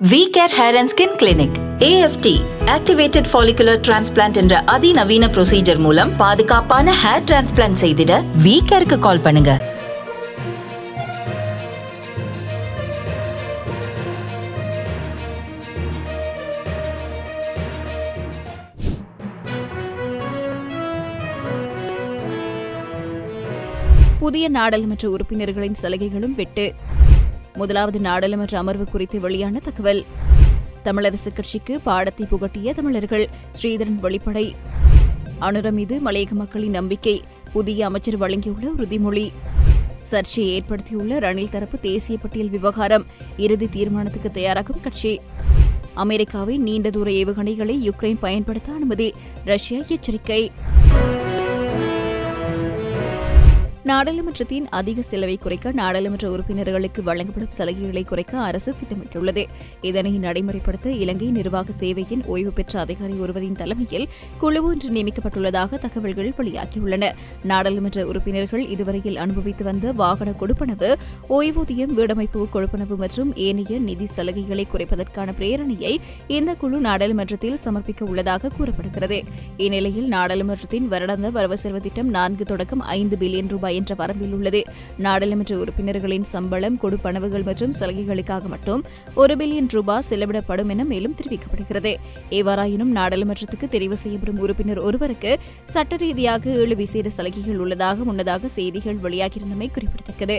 V care hair and skin clinic AFT activated follicular transplant என்ற அதிநவீன procedure மூலம் பாதுகாப்பான ஹேர் டிரான்ஸ்பிளான்ட் செய்திட வி கேருக்கு கால் பண்ணுங்க. புதிய நாடாளுமன்ற உறுப்பினர்களின் சலுகைகளும் வெட்டு. முதலாவது நாடாளுமன்ற அமர்வு குறித்து வெளியான தகவல். தமிழரசுக் கட்சிக்கு பாடத்தை புகட்டிய தமிழர்கள் ஸ்ரீதரன் வெளிப்படை. அனுர மீது மலையக மக்களின் நம்பிக்கை புதிய அமைச்சர் வழங்கியுள்ள உறுதிமொழி. சர்ச்சையை ஏற்படுத்தியுள்ள ரணில் தரப்பு தேசிய பட்டியல் விவகாரம் இறுதி தீர்மானத்துக்கு தயாராகும் கட்சி. அமெரிக்காவின் நீண்ட தூர ஏவுகணைகளை யுக்ரைன் பயன்படுத்த அனுமதி ரஷ்யா எச்சரிக்கை. நாடாளுமன்றத்தின் அதிக செலவை குறைக்க நாடாளுமன்ற உறுப்பினர்களுக்கு வழங்கப்படும் சலுகைகளை குறைக்க அரசு திட்டமிட்டுள்ளது. இதனை நடைமுறைப்படுத்த இலங்கை நிர்வாக சேவையின் ஓய்வு பெற்ற அதிகாரி ஒருவரின் தலைமையில் குழு ஒன்று நியமிக்கப்பட்டுள்ளதாக தகவல்கள் வெளியாகியுள்ளன. நாடாளுமன்ற உறுப்பினர்கள் இதுவரையில் அனுபவித்து வந்த வாகன கொடுப்பனவு ஓய்வூதியம் வீடமைப்பு கொடுப்பனவு மற்றும் ஏனைய நிதி சலுகைகளை குறைப்பதற்கான பிரேரணையை இந்த குழு நாடாளுமன்றத்தில் சமர்ப்பிக்க உள்ளதாக கூறப்படுகிறது. இந்நிலையில் நாடாளுமன்றத்தின் வருடாந்த வரவு செலவு திட்டம் நான்கு தொடக்கம் ஐந்து பில்லியன் ரூபாய் என்ற வரம்பில் உள்ளது. நாடாளுமன்ற உறுப்பினர்களின் சம்பளம் கொடுப்பனவுகள் மற்றும் சலுகைகளுக்காக மட்டும் ஒரு பில்லியன் ரூபாய் செலவிடப்படும் என மேலும் தெரிவிக்கப்படுகிறது. எவ்வாறாயினும் நாடாளுமன்றத்துக்கு தெரிவு செய்யப்படும் உறுப்பினர் ஒருவருக்கு சட்ட ரீதியாக ஏழு விசேட சலுகைகள் உள்ளதாக முன்னதாக செய்திகள் வெளியாகியிருந்தமை குறிப்பிடத்தக்கது.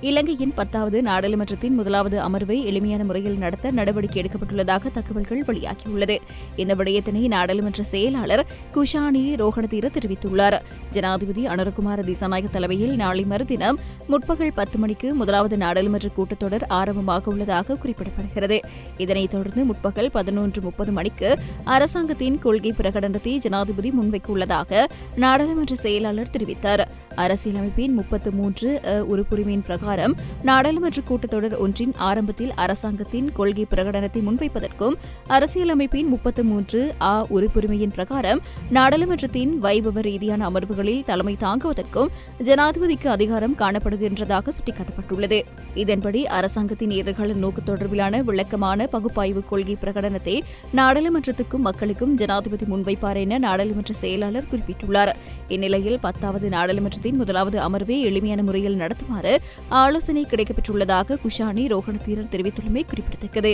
இலங்கையின் பத்தாவது நாடாளுமன்றத்தின் முதலாவது அமர்வை எளிமையான முறையில் நடத்த நடவடிக்கை எடுக்கப்பட்டுள்ளதாக தகவல்கள் வெளியாகியுள்ளது. இந்த விடயத்தினை நாடாளுமன்ற செயலாளர் குஷானி ரோஹணதீர தெரிவித்துள்ளார். ஜனாதிபதி அனுரகுமார திசாநாயக தலைமையில் நாளை மறுதினம் முற்பகல் பத்து மணிக்கு முதலாவது நாடாளுமன்ற கூட்டத்தொடர் ஆரம்பமாக உள்ளதாக குறிப்பிடப்படுகிறது. இதனைத் தொடர்ந்து முற்பகல் பதினொன்று முப்பது மணிக்கு அரசாங்கத்தின் கொள்கை பிரகடனத்தை ஜனாதிபதி முன்வைக்க உள்ளதாக நாடாளுமன்ற செயலாளர் தெரிவித்தார். அரசியலமைப்பின் முப்பத்து மூன்று உறுப்புரிமையின் பிரகாரம் நாடாளுமன்ற கூட்டத்தொடர் ஒன்றின் ஆரம்பத்தில் அரசாங்கத்தின் கொள்கை பிரகடனத்தை முன்வைப்பதற்கும் அரசியலமைப்பின் முப்பத்து மூன்று ஆ உறுப்புரிமையின் பிரகாரம் நாடாளுமன்றத்தின் வைபவ ரீதியான அமர்வுகளில் தலைமை தாங்குவதற்கும் ஜனாதிபதிக்கு அதிகாரம் காணப்படுகின்றதாக சுட்டிக்காட்டப்பட்டுள்ளது. இதன்படி அரசாங்கத்தின் எதிர்கால நோக்கு தொடர்பிலான விளக்கமான பகுப்பாய்வு கொள்கை பிரகடனத்தை நாடாளுமன்றத்துக்கும் மக்களுக்கும் ஜனாதிபதி முன்வைப்பார் என நாடாளுமன்ற செயலாளர் குறிப்பிட்டுள்ளார். இந்நிலையில் பத்தாவது நாடாளுமன்றத்தின் முதலாவது அமர்வை எளிமையான முறையில் நடத்துமாறு ஆலோசனை கிடைக்கப்பெற்றுள்ளதாக குஷானி ரோஹணதீரர் தெரிவித்துள்ளமை குறிப்பிடத்தக்கது.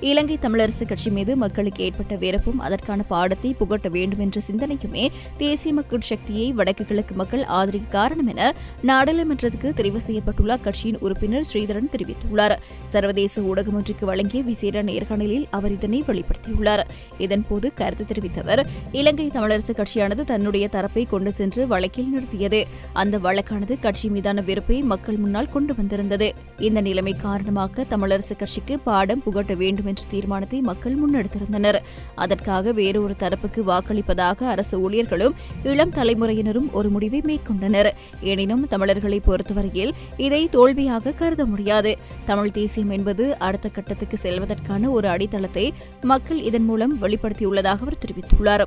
இலங்கை தமிழரசுக் கட்சி மீது மக்களுக்கு ஏற்பட்ட வெறுப்பும் அதற்கான பாடத்தை புகட்ட வேண்டும் என்ற சிந்தனையுமே தேசிய மக்கள் சக்தியை வடக்கு கிழக்கு மக்கள் ஆதரிக்க காரணம் என நாடாளுமன்றத்துக்கு தெரிவு செய்யப்பட்டுள்ள அக்கட்சியின் உறுப்பினர் ஸ்ரீதரன் தெரிவித்துள்ளார். சர்வதேச ஊடகம் ஒன்றுக்கு வழங்கிய விசேட நேர்காணலில் அவர் இதனை வெளிப்படுத்தியுள்ளார். இதன்போது கருத்து தெரிவித்த அவர் இலங்கை தமிழரசு கட்சியானது தன்னுடைய தரப்பை கொண்டு சென்று வழக்கில் நிறுத்தியது. அந்த வழக்கானது கட்சி மீதான வெறுப்பை மக்கள் முன்னால் கொண்டு வந்திருந்தது. இந்த நிலைமை காரணமாக தமிழரசு கட்சிக்கு பாடம் புகட்ட வேண்டும் என்ற தீர்மானத்தை மக்கள் முன்னெடுத்திருந்தனர். அதற்காக வேறொரு தரப்புக்கு வாக்களிப்பதாக அரசு ஊழியர்களும் இளம் தலைமுறையினரும் ஒரு முடிவை மேற்கொண்டனர். எனினும் தமிழர்களை பொறுத்தவரையில் இதை தோல்வியாக கருத முடியாது. தமிழ் தேசியம் என்பது அடுத்த கட்டத்துக்கு செல்வதற்கான ஒரு அடித்தளத்தை மக்கள் இதன் மூலம் வெளிப்படுத்தியுள்ளதாக அவர் தெரிவித்துள்ளார்.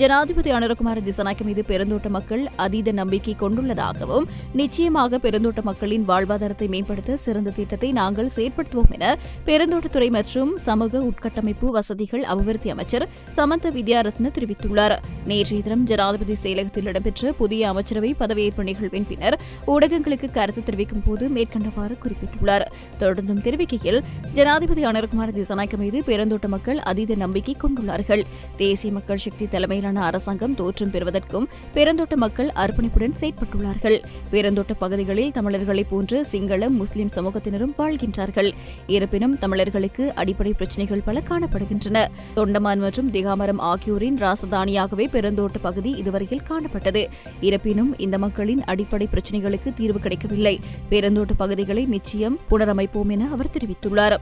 ஜனாதிபதி அனுரகுமார் திசநாயக்க மீது பெருந்தோட்ட மக்கள் அதீத நம்பிக்கை கொண்டுள்ளதாகவும் நிச்சயமாக பெருந்தோட்ட மக்களின் வாழ்வாதாரத்தை மேம்படுத்த சிறந்த திட்டத்தை நாங்கள் செயற்படுத்துவோம் என பெருந்தோட்டத்துறை மற்றும் சமூக உட்கட்டமைப்பு வசதிகள் அபிவிருத்தி அமைச்சர் சமந்த வித்யாரத்ன தெரிவித்துள்ளார். நேற்றைய தினம் ஜனாதிபதி செயலகத்தில் இடம்பெற்ற புதிய அமைச்சரவை பதவியேற்பு நிகழ்வின் பின்னர் ஊடகங்களுக்கு கருத்து தெரிவிக்கும் போது மேற்கண்டவாறு குறிப்பிட்டுள்ளார். தொடர்ந்தும் தெரிவிக்கையில் ஜனாதிபதி அனுரகுமார் திசநாயக்க மீது பெருந்தோட்ட மக்கள் அதீத நம்பிக்கை கொண்டுள்ளார்கள். தேசிய மக்கள் சக்தி தலைமையிலான அரசாங்கம் தோற்றம் பெறுவதற்கும் பெருந்தோட்ட மக்கள் அர்ப்பணிப்புடன் செயற்பட்டுள்ளார்கள். பெருந்தோட்ட பகுதிகளில் தமிழர்களைப் போன்று சிங்கள முஸ்லிம் சமூகத்தினரும் வாழ்கின்றார்கள். இருப்பினும் தமிழர்களுக்கு அடிப்படை பிரச்சினைகள் பல காணப்படுகின்றன. தொண்டமான் மற்றும் திகாமரம் ஆகியோரின் ராசதானியாகவே பெருந்தோட்ட பகுதி இதுவரையில் காணப்பட்டது. இருப்பினும் இந்த மக்களின் அடிப்படை பிரச்சினைகளுக்கு தீர்வு கிடைக்கவில்லை. பெருந்தோட்ட பகுதிகளை நிச்சயம் புனரமைப்போம் என அவர் தெரிவித்துள்ளார்.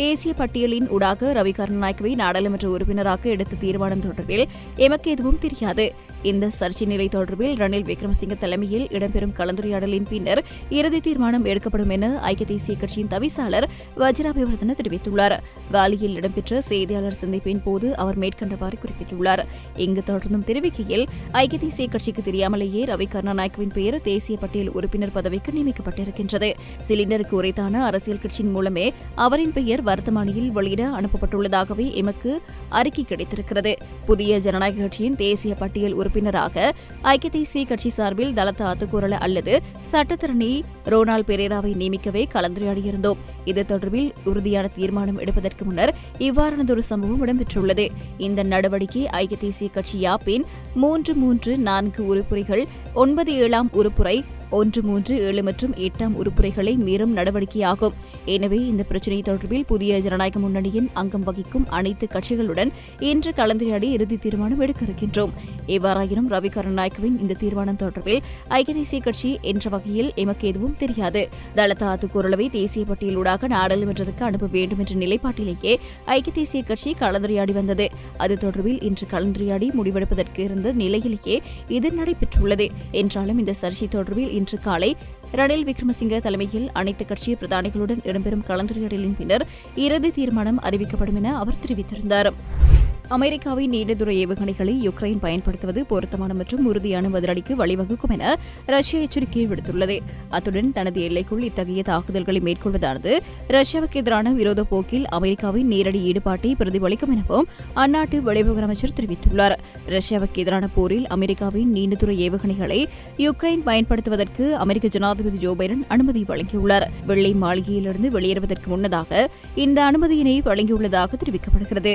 தேசிய பட்டியலின் ஊடாக ரவி கருணாநாயக்கவை நாடாளுமன்ற உறுப்பினராக எடுத்த தீர்மானம் தொடர்பில் எமக்கு எதுவும் தெரியாது. இந்த சர்ச்சை நிலை தொடர்பில் ரணில் விக்ரமசிங்க தலைமையில் இடம்பெறும் கலந்துரையாடலின் பின்னர் இறுதி தீர்மானம் எடுக்கப்படும் என ஐக்கிய தேசிய கட்சியின் தவிசாளர் வஜ்ராபிவர்தன தெரிவித்துள்ளார். காலியில் இடம்பெற்ற செய்தியாளர் சந்திப்பின் போது அவர் மேற்கண்டவாறு குறிப்பிட்டுள்ளார். இங்கு தொடர்ந்தும் தெரிவிக்கையில் ஐக்கிய தேசிய கட்சிக்கு தெரியாமலேயே ரவி கருணாநாயக்கவின் பெயர் தேசிய பட்டியல் உறுப்பினர் பதவிக்கு நியமிக்கப்பட்டிருக்கின்றது. சிலிண்டருக்கு உரைத்தான அரசியல் கட்சியின் மூலமே அவரின் பெயர் வர்த்தமானியில் வெளியிட அனுப்பப்பட்டுள்ளதாகவே எமக்கு அறிக்கை கிடைத்திருக்கிறது. புதிய ஜனநாயக கட்சியின் தேசிய பட்டியல் உறுப்பினராக ஐக்கிய தேசிய கட்சி சார்பில் தலத்த அத்துக்கூறல அல்லது சட்டத்திறனி ரோனால் பெரேராவை நியமிக்கவே கலந்துரையாடியிருந்தோம். இது தொடர்பில் உறுதியான தீர்மானம் எடுப்பதற்கு முன்னர் இவ்வாறானதொரு சம்பவம் இடம்பெற்றுள்ளது. இந்த நடவடிக்கை ஐக்கிய தேசிய கட்சி யாப்பின் மூன்று மூன்று நான்கு உறுப்புரைகள் ஒன்பது ஏழாம் உறுப்புரை ஒன்று மூன்று ஏழு மற்றும் எட்டாம் உறுப்புரைகளை மீறும் நடவடிக்கையாகும். எனவே இந்த பிரச்சினை தொடர்பில் புதிய ஜனநாயக முன்னணியின் அங்கம் வகிக்கும் அனைத்து கட்சிகளுடன் இன்று கலந்துரையாடி இறுதி தீர்மானம் எடுக்க இருக்கின்றோம் எவ்வாறாயினும் ரவி கருணாநாயக்கவின் இந்த தீர்மானம் தொடர்பில் ஐக்கிய தேசிய கட்சி என்ற வகையில் எமக்கு எதுவும் தெரியாது. தளத்த குரலவை தேசிய பட்டியலூடாக நாடாளுமன்றத்துக்கு அனுப்ப வேண்டும் என்ற நிலைப்பாட்டிலேயே ஐக்கிய தேசிய கட்சி கலந்துரையாடி வந்தது. அது தொடர்பில் இன்று கலந்துரையாடி முடிவெடுப்பதற்கு இருந்த நிலையிலேயே இது நடைபெற்றுள்ளது. என்றாலும் இந்த சர்ச்சை தொடர்பில் இன்று காலை ரணில் விக்ரமசிங்க தலைமையில் அனைத்து கட்சி பிரதானிகளுடன் இடம்பெறும் கலந்துரையாடலின் பின்னர் இறுதி தீர்மானம் அறிவிக்கப்படும் என அவர் தெரிவித்திருந்தார். அமெரிக்காவின் நீண்டதூர ஏவுகணைகளை யுக்ரைன் பயன்படுத்துவது பொருத்தமான மற்றும் உறுதியான பதிலடிக்கு வழிவகுக்கும் என ரஷ்யா எச்சரிக்கை விடுத்துள்ளது. அத்துடன் தனது எல்லைக்குள் இத்தகைய தாக்குதல்களை மேற்கொள்வதானது ரஷ்யாவுக்கு எதிரான விரோத போக்கில் அமெரிக்காவின் நேரடி ஈடுபாட்டை பிரதிபலிக்கும் எனவும் அந்நாட்டு வெளிவிவகார அமைச்சர் தெரிவித்துள்ளார். ரஷ்யாவுக்கு எதிரான போரில் அமெரிக்காவின் நீண்டதூர ஏவுகணைகளை யுக்ரைன் பயன்படுத்துவதற்கு அமெரிக்க ஜனாதிபதி ஜோ பைடன் அனுமதி வழங்கியுள்ளார். வெள்ளை மாளிகையிலிருந்து வெளியேறுவதற்கு முன்னதாக இந்த அனுமதியினை வழங்கியுள்ளதாக தெரிவிக்கப்படுகிறது.